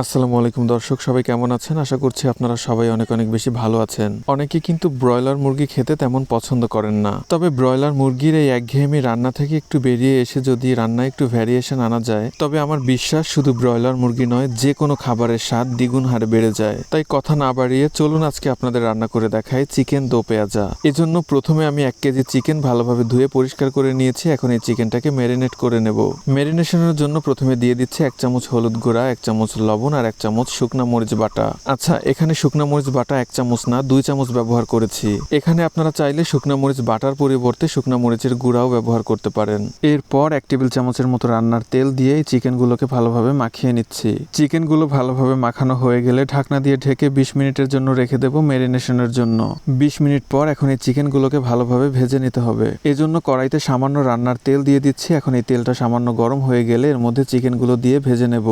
আসসালামু আলাইকুম দর্শক, সবাই কেমন আছেন? আশা করছি আপনারা সবাই অনেক অনেক বেশি ভালো আছেন। অনেকে কিন্তু ব্রয়লার মুরগি খেতে তেমন পছন্দ করেন না। তবে ব্রয়লার মুরগির এই একঘেয়েমি রান্না থেকে একটু বেরিয়ে এসে যদি রান্নায় একটু ভ্যারিয়েশন আনা যায়, তবে আমার বিশ্বাস শুধু ব্রয়লার মুরগি নয়, যে কোনো খাবারের স্বাদ দ্বিগুণ হারে বেড়ে যায়। তাই কথা না বাড়িয়ে চলুন আজকে আপনাদের রান্না করে দেখাই চিকেন দো পেঁয়াজা। এজন্য প্রথমে আমি এক কেজি চিকেন ভালোভাবে ধুয়ে পরিষ্কার করে নিয়েছি, এখন এই চিকেনটাকে ম্যারিনেট করে নেব। ম্যারিনেশনের জন্য প্রথমে দিয়ে দিচ্ছি এক চামচ হলুদ গুঁড়া, এক চামচ লবণ আর এক চামচ শুকনা মরিচ বাটা। আচ্ছা এখানে শুকনা মরিচ বাটা এক চামচ না, দুই চামচ ব্যবহার করেছি। এখানে আপনারা চাইলে শুকনা মরিচ বাটার পরিবর্তে শুকনা মরিচের গুঁড়াও ব্যবহার করতে পারেন। এরপর এক টেবিল চামচের মতো রান্নার তেল দিয়ে চিকেনগুলোকে ভালোভাবে মাখিয়ে নিচ্ছি। চিকেনগুলো ভালোভাবে মাখানো হয়ে গেলে ঢাকনা দিয়ে ঢেকে বিশ মিনিটের জন্য রেখে দেবো ম্যারিনেশনের জন্য। বিশ মিনিট পর এখন এই চিকেনগুলোকে ভালোভাবে ভেজে নিতে হবে। এজন্য কড়াইতে সামান্য রান্নার তেল দিয়ে দিচ্ছি। এখন এই তেলটা সামান্য গরম হয়ে গেলে এর মধ্যে চিকেনগুলো দিয়ে ভেজে নেব।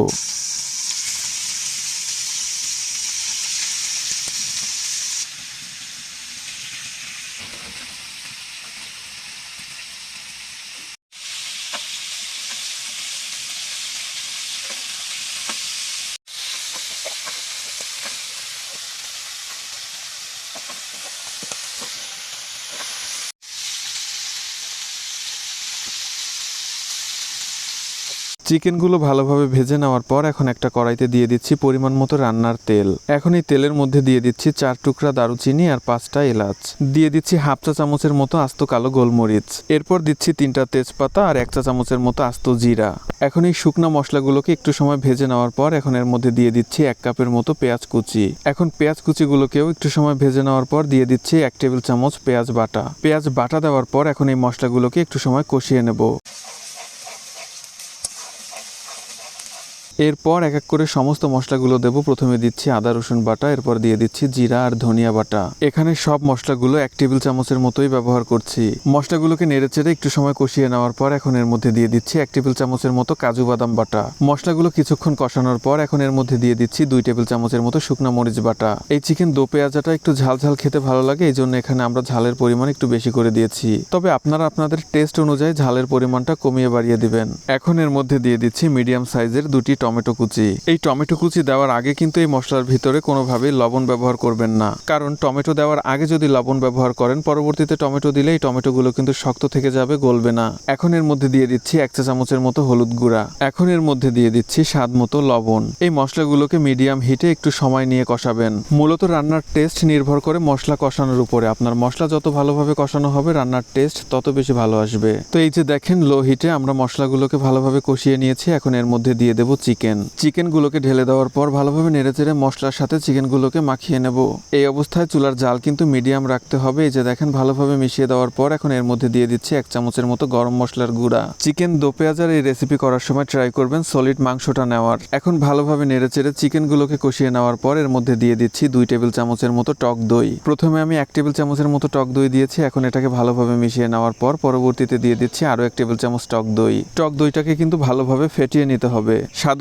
চিকেনগুলো ভালোভাবে ভেজে নেওয়ার পর এখন একটা কড়াইতে দিয়ে দিচ্ছি পরিমাণ মতো রান্নার তেল। এখন এই তেলের মধ্যে দিয়ে দিচ্ছি চার টুকরা দারুচিনি আর পাঁচটা এলাচ। দিয়ে দিচ্ছি হাফ চা চামচের মতো আস্ত কালো গোলমরিচ। এরপর দিচ্ছি তিনটা তেজপাতা আর এক চা চামচের মতো আস্ত জিরা। এখন এই শুকনা মশলাগুলোকে একটু সময় ভেজে নেওয়ার পর এখন এর মধ্যে দিয়ে দিচ্ছি এক কাপের মতো পেঁয়াজ কুচি। এখন পেঁয়াজ কুচিগুলোকেও একটু সময় ভেজে নেওয়ার পর দিয়ে দিচ্ছি এক টেবিল চামচ পেঁয়াজ বাটা। পেঁয়াজ বাটা দেওয়ার পর এখন এই মশলাগুলোকে একটু সময় কষিয়ে নেব। এরপর এক এক করে সমস্ত মশলাগুলো দেব। প্রথমে দিচ্ছি আদা, রসুন বাটা, এরপর দিয়ে দিচ্ছি জিরা আর ধনিয়া বাটা। এখানে সব মশলাগুলো এক টেবিল চামচের মতোই ব্যবহার করছি। মশলাগুলোকে নেড়ে চেড়ে একটু সময় কষিয়ে নেওয়ার পর এখন এর মধ্যে দিয়ে দিচ্ছি এক টেবিল চামচের মতো কাজু বাদাম বাটা। মশলাগুলো কিছুক্ষণ কষানোর পর এখন এর মধ্যে দিয়ে দিচ্ছি দুই টেবিল চামচের মতো শুকনা মরিচ বাটা। এই চিকেন দো পেঁয়াজাটা একটু ঝাল ঝাল খেতে ভালো লাগে এই জন্য এখানে আমরা ঝালের পরিমাণ একটু বেশি করে দিয়েছি। তবে আপনারা আপনাদের টেস্ট অনুযায়ী ঝালের পরিমাণটা কমিয়ে বাড়িয়ে দিবেন। এখন এর মধ্যে দিয়ে দিচ্ছি মিডিয়াম সাইজের দুটি টমেটো কুচি। এই টমেটো কুচি দেওয়ার আগে কিন্তু এই মশলার ভিতরে কোনোভাবেই লবণ ব্যবহার করবেন না। কারণ টমেটো দেওয়ার আগে যদি লবণ ব্যবহার করেন, পরবর্তীতে টমেটো দিলে এই টমেটোগুলো কিন্তু শক্ত থেকে যাবে, গলবে না। এখন এর মধ্যে দিয়ে দিচ্ছি এক চা চামচের মতো হলুদ গুঁড়া। এখন এর মধ্যে দিয়ে দিচ্ছি স্বাদ মতো লবণ। এই মশলাগুলোকে মিডিয়াম হিটে একটু সময় নিয়ে কষাবেন। মূলত রান্নার টেস্ট নির্ভর করে মশলা কষানোর উপরে। আপনার মশলা যত ভালোভাবে কষানো হবে, রান্নার টেস্ট তত বেশি ভালো আসবে। তো এই যে দেখেন, লো হিটে আমরা মশলাগুলোকে ভালোভাবে কষিয়ে নিয়েছি। এখন এর মধ্যে দিয়ে দেবো চিকেন। চিকেনগুলোকে ঢেলে দেওয়ার পর ভালোভাবে নেড়েচেড়ে মশলার সাথে চিকেনগুলোকে মাখিয়ে নেব। এই অবস্থায় চুলার জাল কিন্তু মিডিয়াম রাখতে হবে। এই যে দেখেন, ভালোভাবে মিশিয়ে দেওয়ার পর এখন এর মধ্যে দিয়ে দিচ্ছি এক চামচের মতো গরম মশলার গুঁড়া। চিকেন দো পেঁয়াজার এই রেসিপি করার সময় ট্রাই করবেন সলিড মাংসটা নেওয়ার। এখন ভালোভাবে নেড়েচেড়ে চিকেনগুলোকে কষিয়ে নেওয়ার পর এর মধ্যে দিয়ে দিচ্ছি দুই টেবিল চামচের মতো টক দই। প্রথমে আমি এক টেবিল চামচের মতো টক দই দিয়েছি। এখন এটাকে ভালোভাবে মিশিয়ে নেওয়ার পর পরবর্তীতে দিয়ে দিচ্ছি আরও এক টেবিল চামচ টক দই। টক দইটাকে কিন্তু ভালোভাবে ফেটিয়ে নিতে হবে।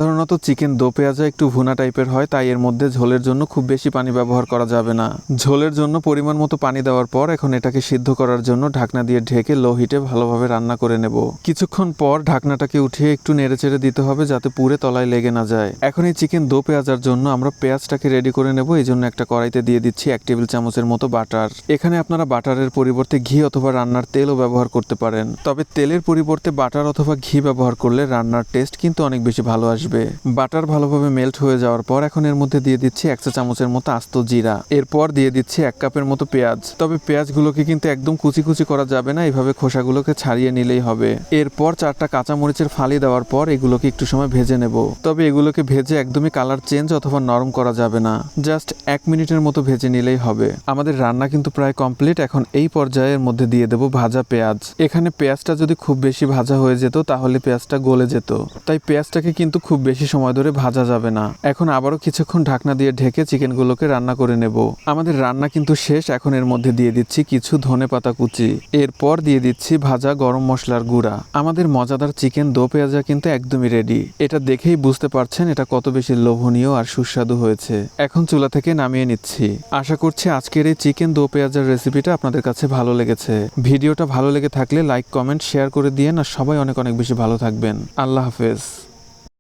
সাধারণত চিকেন দো পেঁয়াজা একটু ভুনা টাইপের হয়, তাই এর মধ্যে ঝোলের জন্য খুব বেশি পানি ব্যবহার করা যাবে না। ঝোলের জন্য পরিমাণ মতো পানি দেওয়ার পর এখন এটাকে সিদ্ধ করার জন্য ঢাকনা দিয়ে ঢেকে লো হিটে ভালোভাবে রান্না করে নেব। কিছুক্ষণ পর ঢাকনাটাকে উঠিয়ে একটু নেড়েচেড়ে দিতে হবে যাতে পুরে তলায় লেগে না যায়। এখন এই চিকেন দো পেঁয়াজার জন্য আমরা পেঁয়াজটাকে রেডি করে নেব এই জন্য একটা কড়াইতে দিয়ে দিচ্ছি এক টেবিল চামচের মতো বাটার। এখানে আপনারা বাটারের পরিবর্তে ঘি অথবা রান্নার তেলও ব্যবহার করতে পারেন। তবে তেলের পরিবর্তে বাটার অথবা ঘি ব্যবহার করলে রান্নার টেস্ট কিন্তু অনেক বেশি ভালো আসবে। বাটার ভালোভাবে মেল্ট হয়ে যাওয়ার পর এখন এর মধ্যে দিয়ে দিচ্ছি এক চা চামচের মতো আস্ত জিরা। এরপর দিয়ে দিচ্ছি এক কাপের মতো পেঁয়াজ। তবে পেঁয়াজগুলোকে কিন্তু একদম কুচি কুচি করা যাবে না এইভাবে খোসাগুলোকে ছাড়িয়ে নিলেই হবে। এরপর চারটা কাঁচা মরিচের ফালি দেওয়ার পর এগুলোকে একটু সময় ভেজে নেব। তবে এগুলোকে ভেজে একদমই কালার চেঞ্জ অথবা নরম করা যাবে না। জাস্ট এক মিনিটের মতো ভেজে নিলেই হবে। আমাদের রান্না কিন্তু প্রায় কমপ্লিট। এখন এই পর্যায়ের মধ্যে দিয়ে দেব ভাজা পেঁয়াজ। এখানে পেঁয়াজটা যদি খুব বেশি ভাজা হয়ে যেত, তাহলে পেঁয়াজটা গলে যেত। তাই পেঁয়াজটাকে কিন্তু খুব বেশি সময় ধরে ভাজা যাবে না। এখন আবারও কিছুক্ষণ ঢাকনা দিয়ে ঢেকে চিকেনগুলোকে রান্না করে নেব। আমাদের রান্না কিন্তু শেষ, এখন এর মধ্যে দিয়ে দিচ্ছি কিছু ধনে পাতা কুচি। এরপর দিয়ে দিচ্ছি ভাজা গরম মশলার গুঁড়া। আমাদের মজাদার চিকেন দো পেঁয়াজা কিন্তু একদমই রেডি এটা দেখেই বুঝতে পারছেন এটা কত বেশি লোভনীয় আর সুস্বাদু হয়েছে। এখন চুলা থেকে নামিয়ে নিচ্ছি। আশা করছি আজকের এই চিকেন দো পেঁয়াজার রেসিপিটা আপনাদের কাছে ভালো লেগেছে। ভিডিওটা ভালো লেগে থাকলে লাইক, কমেন্ট, শেয়ার করে দিয়েন আর সবাই অনেক অনেক বেশি ভালো থাকবেন। আল্লাহ হাফেজ।